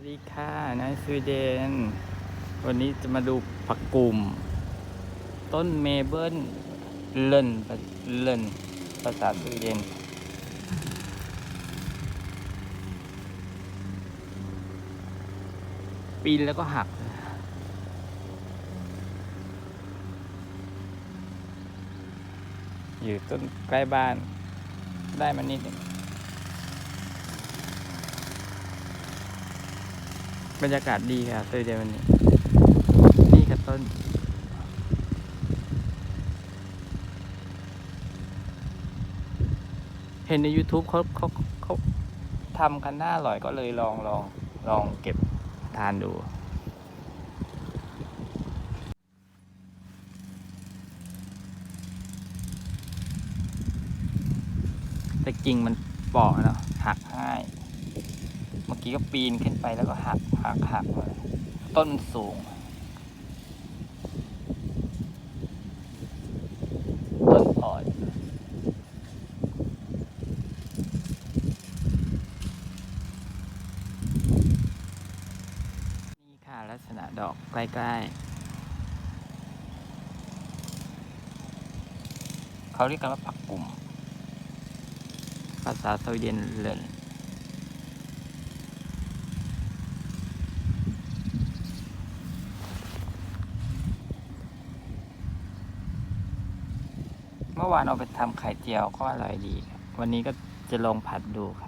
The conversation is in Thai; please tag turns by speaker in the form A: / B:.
A: วัสดีค่ะนายสวีเดน วันนี้จะมาดูผักกุ่ม ต้นเมเบิลเลนเลนภาษาสวีเดน ปีนแล้วก็หัก อยู่ต้นใกล้บ้านได้มานิดหนึ่ง บรรยากาศดีครับสวีเดนวันนี้ นี่ครับต้น เห็นใน YouTube เขาเขาเขาทำกันหน่าอร่อยก็เลยลองลองลองเก็บทานดูแต่กิ่งมันเปราะเนาะหักง่าย อกี้ก็ปีนขึ้นไปแล้วก็หักหักหักเลยต้นมันสูง ต้นอ่อนนี่ค่ะลักษณะดอกใกล้ๆ เขาเรียกกันว่าผักกลุ่ม ภาษาสวีเดนเลน เมื่อวานเอาไปทำไข่เจียวก็อร่อยดี วันนี้ก็จะลองผัดดูครับ